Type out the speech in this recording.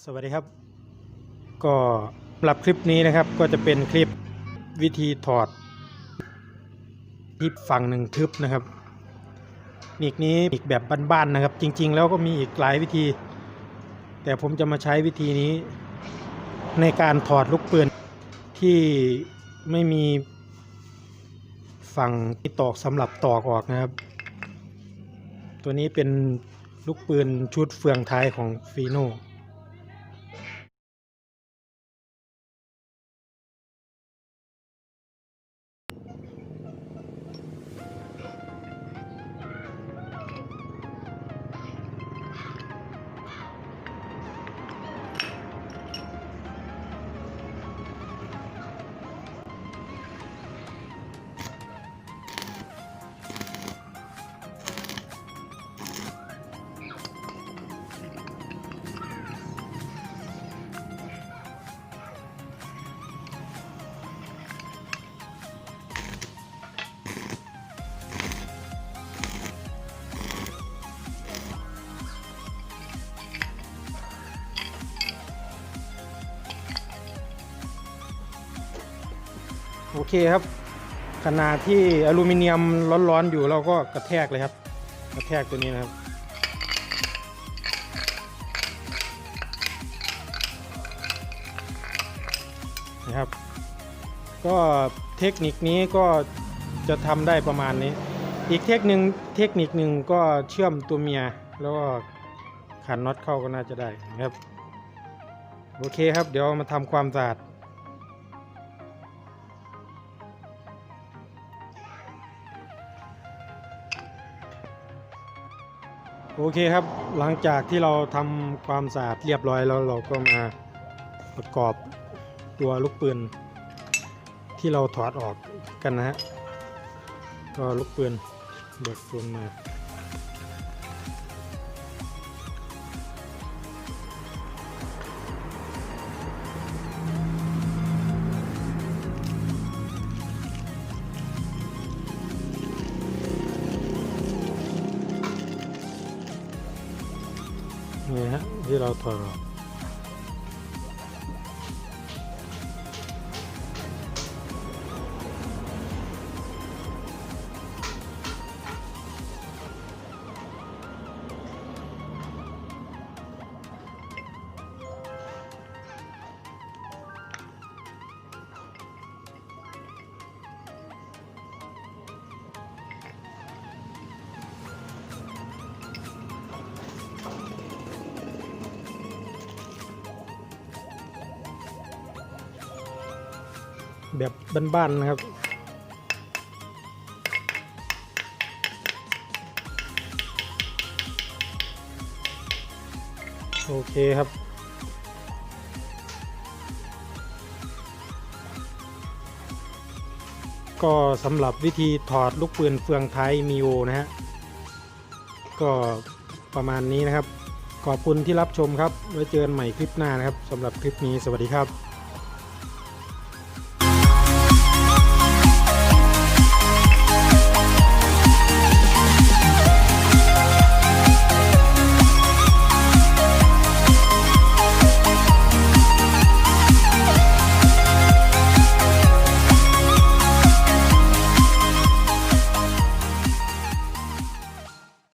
สวัสดีครับ ก็สำหรับคลิปนี้นะครับก็จะเป็นคลิปวิธีถอดที่ฝั่งหนึ่งทึบนะครับอีกนี้อีกแบบบ้านๆนะครับ จริง ๆ แล้วก็มีอีกหลายวิธี แต่ผมจะมาใช้วิธีนี้ ในการถอดลูกปืนที่ไม่มีฝั่งที่ตอกสำหรับตอกออกนะครับ ตัวนี้เป็นลูกปืนชุดเฟืองท้ายของฟีโน่ โอเคครับขนาดที่อลูมิเนียมร้อนๆอยู่เราก็กระแทกเลยครับ กระแทกตัวนี้นะครับ นะครับ ก็เทคนิคนี้ก็จะทำได้ประมาณนี้ อีกเทคนึงเทคนิคหนึ่งก็เชื่อมตัวเมียแล้วก็ขันน็อตเข้าก็น่าจะได้นะครับ โอเคครับ เดี๋ยวมาทำความสะอาด โอเคครับหลังจากที่เราทำความสะอาดเรียบร้อยแล้วเราก็มาประกอบตัวลูกปืน ที่เราถอดออกกันนะฮะก็ลูกปืนเบิกปืนมา นี่ฮะที่เร แบบบ้านๆนะครับ โอเคครับ ก็สำหรับวิธีถอดลูกปืนเฟืองท้ายมีโอนะฮะ ก็ประมาณนี้นะครับ ขอบคุณที่รับชมครับ ไว้เจอกันใหม่คลิปหน้านะครับสำหรับคลิปนี้สวัสดีครับ